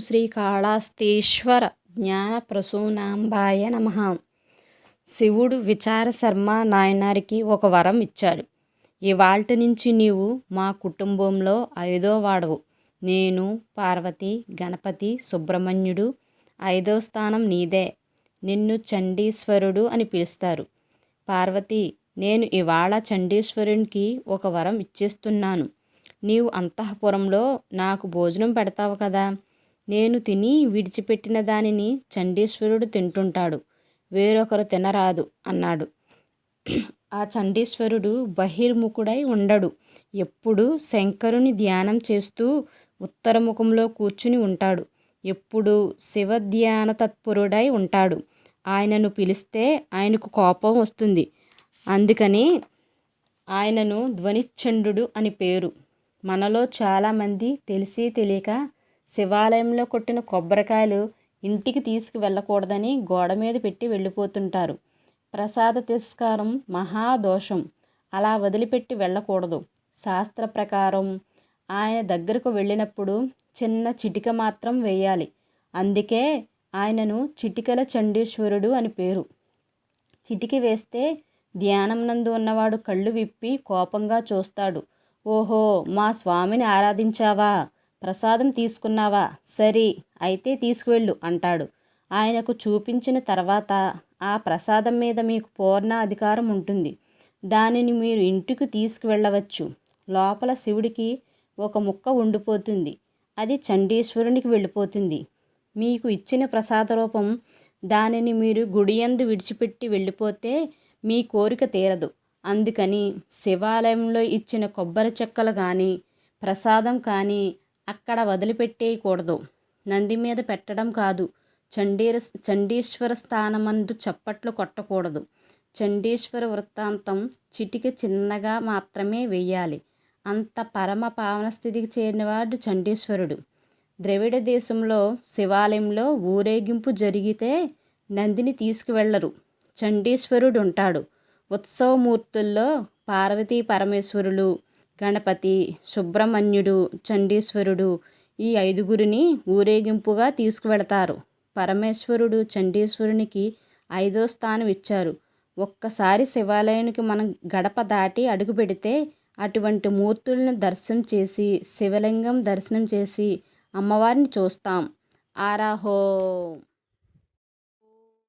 శ్రీకాళాస్తీశ్వర జ్ఞాన ప్రసూనాంబాయ నమ. శివుడు విచార శర్మ నాయనారికి ఒక వరం ఇచ్చాడు. ఇవాల్టి నుంచి నీవు మా కుటుంబంలో ఐదో వాడవు. నేను పార్వతి గణపతి సుబ్రహ్మణ్యుడు ఐదో స్థానం నీదే. నిన్ను చండీశ్వరుడు అని పిలుస్తారు. పార్వతి నేను ఇవాళ చండీశ్వరునికి ఒక వరం ఇచ్చేస్తున్నాను. నీవు అంతఃపురంలో నాకు భోజనం పెడతావు కదా? నేను తిని విడిచిపెట్టిన దానిని చండీశ్వరుడు తింటుంటాడు. వేరొకరు తినరాదు అన్నాడు. ఆ చండీశ్వరుడు బహిర్ముఖుడై ఉండడు. ఎప్పుడు శంకరుని ధ్యానం చేస్తూ ఉత్తరముఖంలో కూర్చుని ఉంటాడు. ఎప్పుడు శివధ్యాన తత్పరుడై ఉంటాడు. ఆయనను పిలిస్తే ఆయనకు కోపం వస్తుంది. అందుకని ఆయనను ధ్వనిచండు అని పేరు. మనలో చాలామంది తెలిసి తెలియక శివాలయంలో కొట్టిన కొబ్బరికాయలు ఇంటికి తీసుకువెళ్ళకూడదని గోడ మీద పెట్టి వెళ్ళిపోతుంటారు. ప్రసాద తిరస్కారం మహాదోషం. అలా వదిలిపెట్టి వెళ్ళకూడదు. శాస్త్ర ప్రకారం ఆయన దగ్గరకు వెళ్ళినప్పుడు చిన్న చిటిక మాత్రం వేయాలి. అందుకే ఆయనను చిటికల చండీశ్వరుడు అని పేరు. చిటికి వేస్తే ధ్యానం నందు ఉన్నవాడు కళ్ళు విప్పి కోపంగా చూస్తాడు. ఓహో మా స్వామిని ఆరాధించావా? ప్రసాదం తీసుకున్నావా? సరి అయితే తీసుకువెళ్ళు అంటాడు. ఆయనకు చూపించిన తర్వాత ఆ ప్రసాదం మీద మీకు పూర్ణ అధికారం ఉంటుంది. దానిని మీరు ఇంటికి తీసుకువెళ్ళవచ్చు. లోపల శివుడికి ఒక ముక్క ఉండిపోతుంది. అది చండీశ్వరునికి వెళ్ళిపోతుంది. మీకు ఇచ్చిన ప్రసాద రూపం దానిని మీరు గుడియందు విడిచిపెట్టి వెళ్ళిపోతే మీ కోరిక తీరదు. అందుకని శివాలయంలో ఇచ్చిన కొబ్బరి చెక్కలు కానీ ప్రసాదం కానీ అక్కడ వదిలిపెట్టేయకూడదు. నంది మీద పెట్టడం కాదు. చండీర చండీశ్వర స్థానమందు చప్పట్లు కొట్టకూడదు. చండీశ్వర వృత్తాంతం చిటిక చిన్నగా మాత్రమే వెయ్యాలి. అంత పరమ పావన స్థితికి చేరినవాడు చండీశ్వరుడు. ద్రవిడ దేశంలో శివాలయంలో ఊరేగింపు జరిగితే నందిని తీసుకువెళ్ళరు చండీశ్వరుడు ఉంటాడు ఉత్సవమూర్తుల్లో పార్వతీ పరమేశ్వరులు గణపతి సుబ్రహ్మణ్యుడు చండీశ్వరుడు ఈ ఐదుగురిని ఊరేగింపుగా తీసుకువెళతారు. పరమేశ్వరుడు చండీశ్వరునికి ఐదో స్థానం ఇచ్చారు. ఒక్కసారి శివాలయానికి మనం గడప దాటి అడుగు పెడితే అటువంటి మూర్తులను దర్శనం చేసి శివలింగం దర్శనం చేసి అమ్మవారిని చూస్తాం. ఆరాహో!